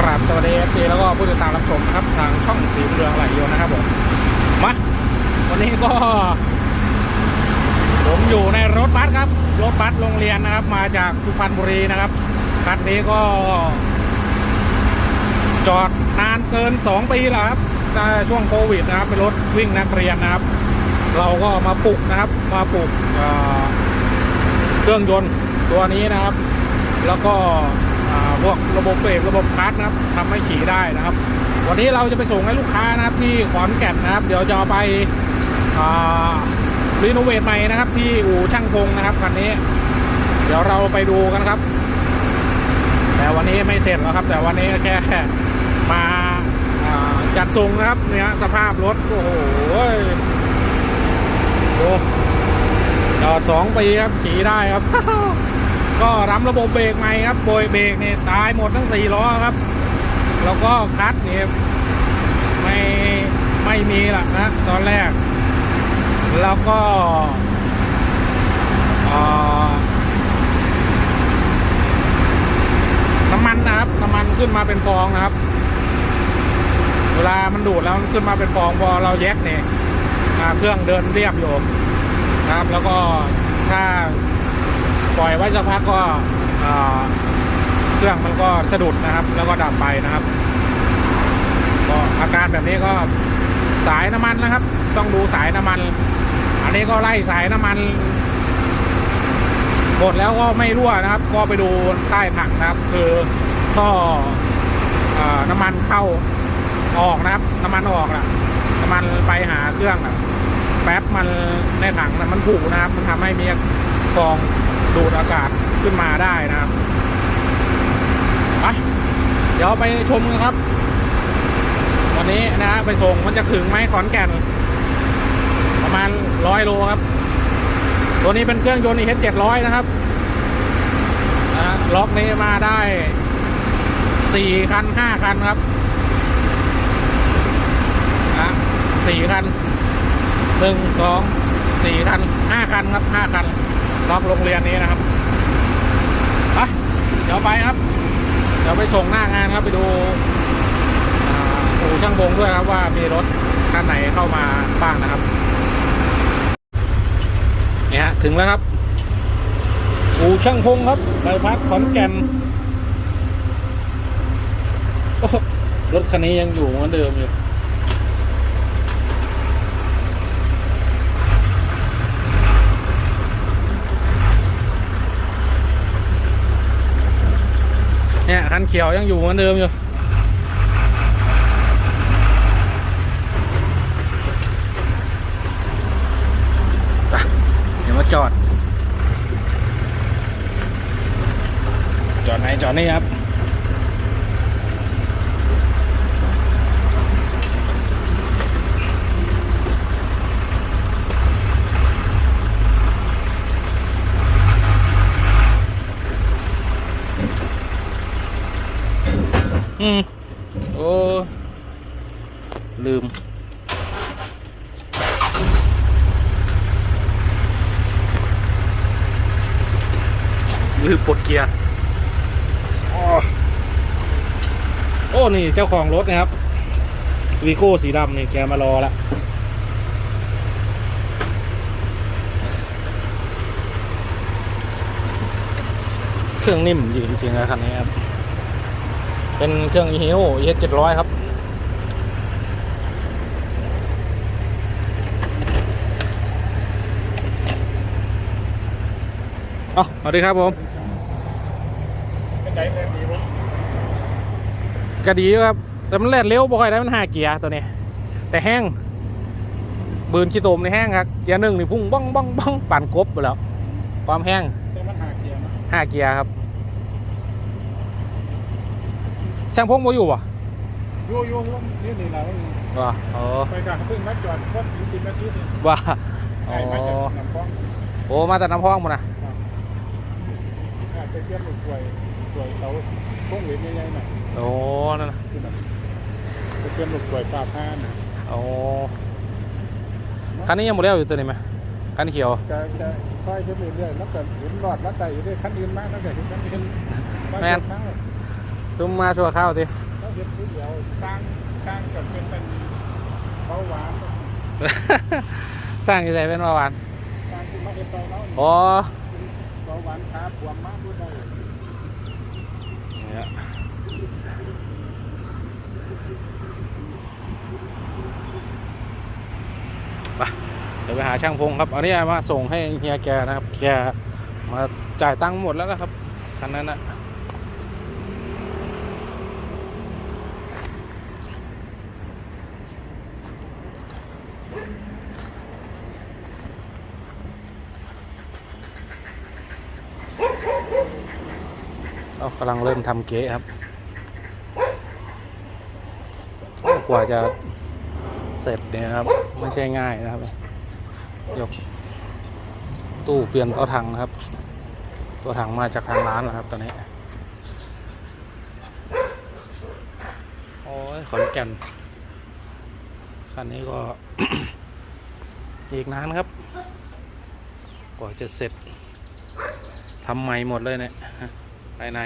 กราบสวัสดีเอฟซีแล้วก็ผู้ติดตามรับชมนะครับทางช่องสีเรืองไหลโยนนะครับผมมาวันนี้ก็ ผมอยู่ในรถบัสครับรถบัสโรงเรียนนะครับ มาจากสุพรรณบุรีนะครับคันนี้ก็ จอดนานเกิน 2 ปีแล้วครับช่วงโควิดนะครับเป็นรถวิ่งนักเรียนนะครับ เราก็มาปลุกนะครับ มาปลุกเครื่องยนต์ตัวนี้นะครับ แล้วก็ พวกระบบเบรกระบบคลัตช์นะครับทำให้ขี่ได้นะครับ วันนี้เราจะไปส่งให้ลูกค้านะครับที่ขอนแก่นนะครับ เดี๋ยวจะเอาไปรีโนเวทใหม่นะครับ ที่อู่ช่างพงนะครับคันนี้ เดี๋ยวเราไปดูกันครับ แต่วันนี้ไม่เสร็จแล้วครับ แต่วันนี้แค่มาจัดส่งนะครับเนี่ยสภาพรถโอ้โหดูจอดสองปีครับขี่ได้ครับ ก็รำระบบเบรกใหม่ครับโบยเบรกเนี่ยตายหมดทั้งสี่ล้อครับ แล้วก็คลัตช์เนี่ยไม่ไม่มีละนะตอนแรก แล้วก็น้ำมันนะครับน้ำมันขึ้นมาเป็นฟองนะครับ เวลามันดูดแล้วมันขึ้นมาเป็นฟองพอเราแยกเนี่ยเครื่องเดินเรียบอยู่นะครับ แล้วก็ถ้า ปล่อยไว้สักพักก็เครื่องมันก็สะดุดนะครับ แล้วก็ดับไปนะครับก็อาการแบบนี้ก็สายน้ำมันนะครับ ต้องดูสายน้ำมัน อันนี้ก็ไล่สายน้ำมันหมดแล้วก็ไม่รั่วนะครับ ก็ไปดูใต้ถังนะครับ คือท่อน้ำมันเข้าออกนะครับ น้ำมันออกนะน้ำมันไปหาเครื่องอะแป๊บมันในถังนะมันผุนะครับ มันทำให้มีฟอง ดูดอากาศขึ้นมาได้นะครับไปเดี๋ยวไปชมกันครับ วันนี้นะไปส่งมันจะถึงไหมขอนแก่น ประมาณร้อยโลครับ ตัวนี้เป็นเครื่องยนต์อีเเจ็ดร้อยนะครับล็อกนี้มาได้สี่คันห้าคันครับนะสี่คันหนึ่งสองสี่คันห้าคันครับห้าคัน ล็อกโรงเรียนนี้นะครับไปเดี๋ยวไปครับ เดี๋ยวไปส่งหน้างานครับไปดูอู่ช่างพงด้วยครับว่ามีรถคันไหนเข้ามาบ้างนะครับเนี่ฮะถึงแล้วครับอู่ช่างพงครับใบพัดขอนแก่นรถคันนี้ยังอยู่เหมือนเดิมอยู่ คันเขียวยังอยู่เหมือนเดิมอยู่ไปเดี๋ยวมาจอด จอดไหนจอดนี่ครับ อืมโอ้ลืม ลืมปลดเกียร์โอ้โอ้ นี่เจ้าของรถนะครับวีโก้สีดำนี่แกมารอล้วเครื่องนิ่มจริงๆนะคันนี้ครับ เป็นเครื่อง e h o e h 700ครับ เอาสวัสดีครับผมเป็นไงเลยดีวะกระดีอยู่ครับ แต่มันแล่นเร็วบ่ค่อยได้มันหาเกียร์ตัวนี้ แต่แห้งบืนขี้โตมในแห้งครับ เกียร์หนึ่งนี่พุ่งบ้องบ้องบ้องปั่นกบไปแล้ว ความแห้งแต่มันหาเกียร์นะห้าเกียร์ครับ ช่างพงบ่อยู่ป่ะโยโย่นี่นี่แหละว่าอ๋อไปกลางเพิ่งนัดจอดก็ถึงสิบนาทีนี่ว่าไอ้อ๋อมาจากน้ำคลองโอ้มาแต่น้ำพองหมดนะอาจจะเทียบกับสวยสวยเสาพวกเหรียญใหญ่ๆน่ะโอ้นั่นน่ะคือแบบจะเทียบกับสวยปลาผ้าน่ะโอ้คันนี้ยังหมดแล้วอยู่ตัวนี้ไหมคันเขียวจะจะค่อยขึ้นเรื่อยๆแล้วก็เห็นรอดรัดใจอยู่ด้วยขั้นอื่นมากแล้วก็เห็นขั้นอื่นแม่น ซุ่มมาชัวข้าวทีเเอาสร้างสร้างกับเป็นเป็นเบาหวานสร้างที่ใส่เป็นเบาหวานสร้างที่มาเฮ็ดใส่เนาะอ๋อเบาหวานขาบวมมากด้วยได้เนี่ยไปเดี๋ยวไปหาช่างพงครับเอาเนี่ยมาส่งให้เฮียแกนะครับ แกมาจ่ายตังค์หมดแล้วนะครับคันนั้นนะ กำลังเริ่มทำเก๊ะครับ กว่าจะเสร็จเนี่ยครับ ไม่ใช่ง่ายนะครับ ยก ตู้เปลี่ยนตัวถังนะครับ ตัวถังมาจากทางร้านนะครับตอนนี้ โอ้ยขอนแก่นคันนี้ก็ อีกนานครับ กว่าจะเสร็จทำใหม่หมดเลยเนี่ย ภายใน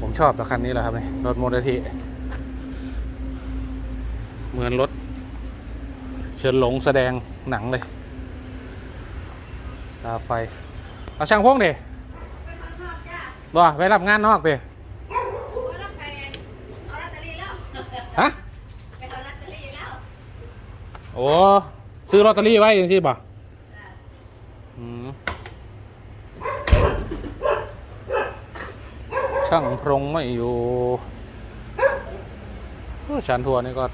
ผมชอบแต่คันนี้แหละครับเนี่ยรถโมเดลทีเหมือนรถ เชิญหลงแสดงหนังเลยตาไฟเอาช่างพงเดบ่ไปรับงานนอกเดเอาลอตเตอรี่แล้วฮะ ไปเอาลอตเตอรี่แล้ว โอ้ซื้อลอตเตอรี่ไว้ยังที่บ่ช่างพรงไม่อยู่โอ้ชันทัวร์นี่ก็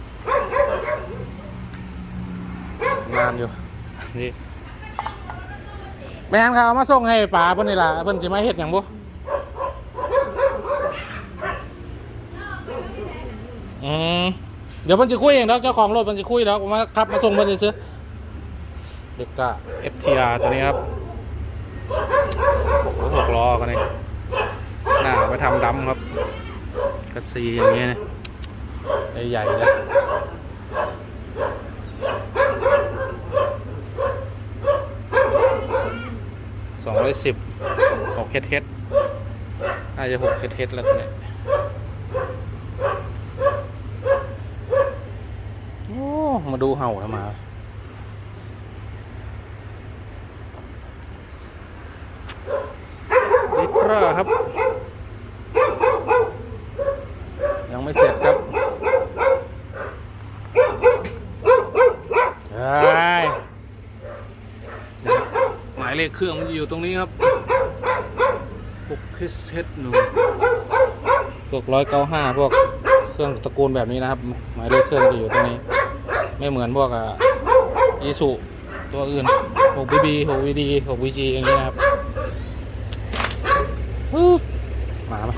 งานอยู่ นี่แม่นครับเอามาส่งให้ป๋าเพิ่นนี่ล่ะเพิ่นสิมาเฮ็ดหยังบ่อืม เดี๋ยวเพิ่นสิคุยเองแล้วเจ้าของรถเพิ่นสิคุยแล้วมาขับมาส่งเพิ่นซื้อเด็กกะ FTR ตัวนี้ครับโอ้หหกล้อกันนี่หน้าไปทำดำครับ กระซีอย่างเงี้ยนะใหญ่ๆเลยสองร้อยสิบหกเคสเคสน่าจะหกเคสเคสแล้วตัวเนี้ยโอ้ มาดูเห่าทำไมดิกราครับ ยังไม่เสร็จครับเฮ้หมายเลขเครื่องมันอยู่ตรงนี้ครับพวกเคสเซ็ตหนึ่งพวกร้อยเก้าห้าพวกเครื่องตระกูลแบบนี้นะครับ หมายเลขเครื่องจะอยู่ตรงนี้ ไม่เหมือนพวกอะอีสุตัวอื่นหกบีบีหกวีดีหกวีจีอย่างนี้นะครับฮู้หมาไหม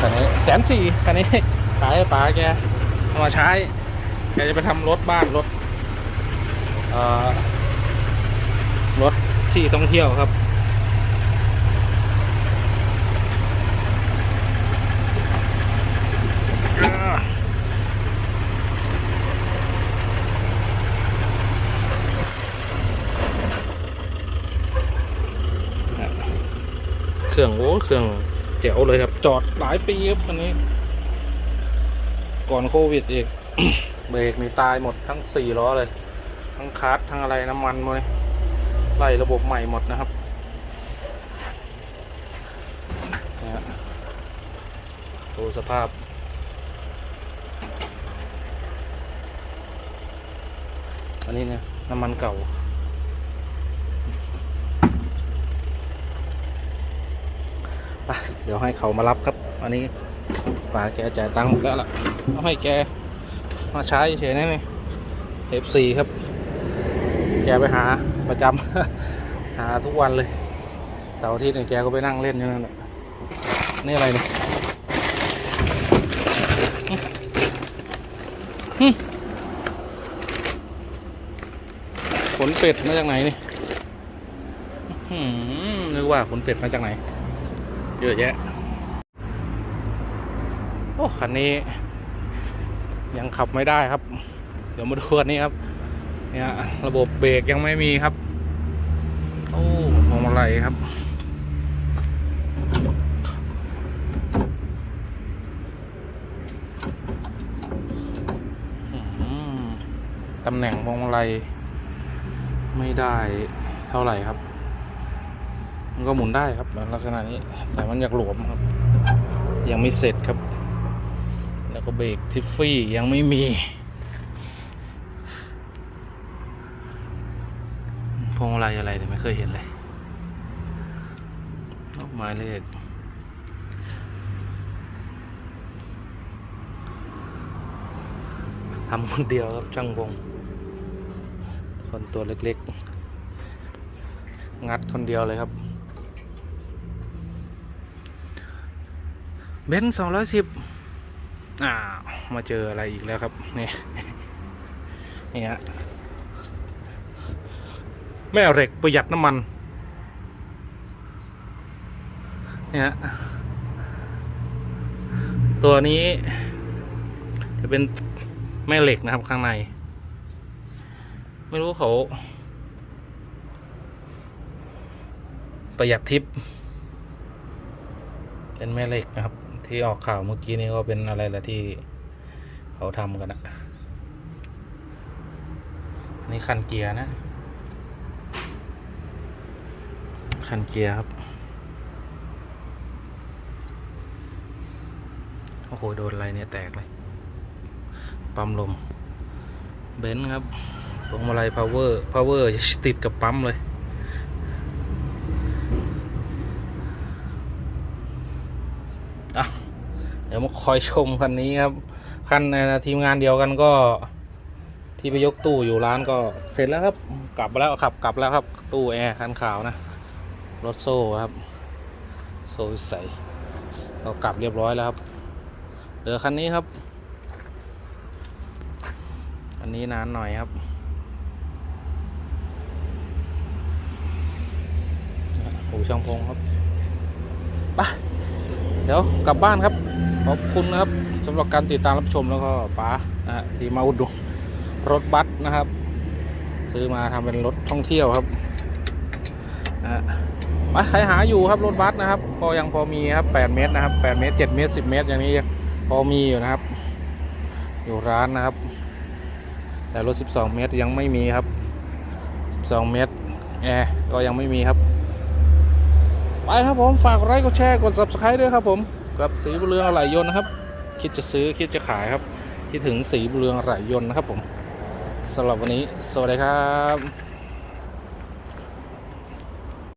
คันนี้แสนสี่คันนี้ขายให้ป๋าแกเอามาใช้แกจะไปทำรถบ้านรถ เอ่อ รถที่ท่องเที่ยวครับ เครื่องโอ้เครื่องเจ๋วเลยครับ จอดหลายปีครับอันนี้ ก่อนโควิดอีก เบรกนี่ตายหมดทั้งสี่ล้อเลย ทั้งคาร์ททั้งอะไรน้ำมันหมดเลย ไล่ระบบใหม่หมดนะครับนะดูสภาพ อันนี้เนี่ยน้ำมันเก่าไปเดี๋ยวให้เขามารับครับ อันนี้ป๋าแกจ่ายตังค์หมดแล้วล่ะเอาให้แกมาใช้เฉยๆนี่นี่ F4 ครับ แกไปหา ประจำ หาทุกวันเลย เสาร์อาทิตย์เนี่ยแกก็ไปนั่งเล่นอยู่นั่นแหละนี่อะไรเนี่ยขนเป็ดมาจากไหนนี่นึกว่าขนเป็ดมาจากไหน เยอะแยะ โอ้คันนี้ ยังขับไม่ได้ครับ เดี๋ยวมาดูคันนี้ครับ เนี่ยระบบเบรกยังไม่มีครับ โอ้พวงมาลัยครับ ตำแหน่งพวงมาลัยไม่ได้เท่าไหร่ครับ มันก็หมุนได้ครับลักษณะนี้ แต่มันอยากหลวมครับ ยังไม่เสร็จครับ แล้วก็เบรกทิฟฟี่ยังไม่มี พวงมา ลัยอะไรเนี่ยไม่เคยเห็นเลยหมายเลขทำคนเดียวครับช่างวง คนตัวเล็กๆ งัดคนเดียวเลยครับ เบนซ์สองร้อยสิบอ้าว มาเจออะไรอีกแล้วครับ นี่นี่ฮะ แม่เหล็กประหยัดน้ำมัน เนี่ย ตัวนี้ จะเป็นแม่เหล็กนะครับข้างใน ไม่รู้เขา ประหยัดทิป เป็นแม่เหล็กนะครับ ที่ออกข่าวเมื่อกี้นี้ก็เป็นอะไรละที่เขาทำกันนะอันนี่คันเกียร์นะ คันเกียร์ครับ โอ้โห โดนอะไรเนี่ยแตกเลย ปั๊มลม เบนซ์ครับพวงมาลัยพาวเวอร์ พาวเวอร์ติดกับปั๊มเลย อะ เดี๋ยวมาคอยชมคันนี้ครับ คันในทีมงานเดียวกันก็ที่ไปยกตู้อยู่ร้านก็เสร็จแล้วครับ กลับมาแล้วขับกลับแล้วครับ ตู้แอร์คันขาวนะ รถโซ่ครับ โซ่ใสเรากลับเรียบร้อยแล้วครับ เหลือคันนี้ครับ อันนี้นานหน่อยครับ หูช่างพงครับไปเดี๋ยวกลับบ้านครับ ขอบคุณนะครับสำหรับการติดตามรับชมแล้วก็ป๋านะฮะที่มาอุดหนุนรถบัสนะครับ ซื้อมาทำเป็นรถท่องเที่ยวครับนะฮะ มาใครหาอยู่ครับรถบัสนะครับก็ยังพอมีครับ8เมตรนะครับ8เมตร7เมตร10 เมตร อย่างนี้พอมีอยู่นะครับ อยู่ร้านนะครับ แต่รถ 12 เมตรยังไม่มีครับ 12 เมตรแอร์ก็ยังไม่มีครับ ไปครับผมฝากไลค์กดแชร์กด subscribe ด้วยครับผมกับสีบุเรืองอะไหล่ยนต์นะครับ คิดจะซื้อคิดจะขายครับคิดถึงสีบุเรืองอะไหล่ยนต์นะครับผมสำหรับวันนี้ สวัสดีครับ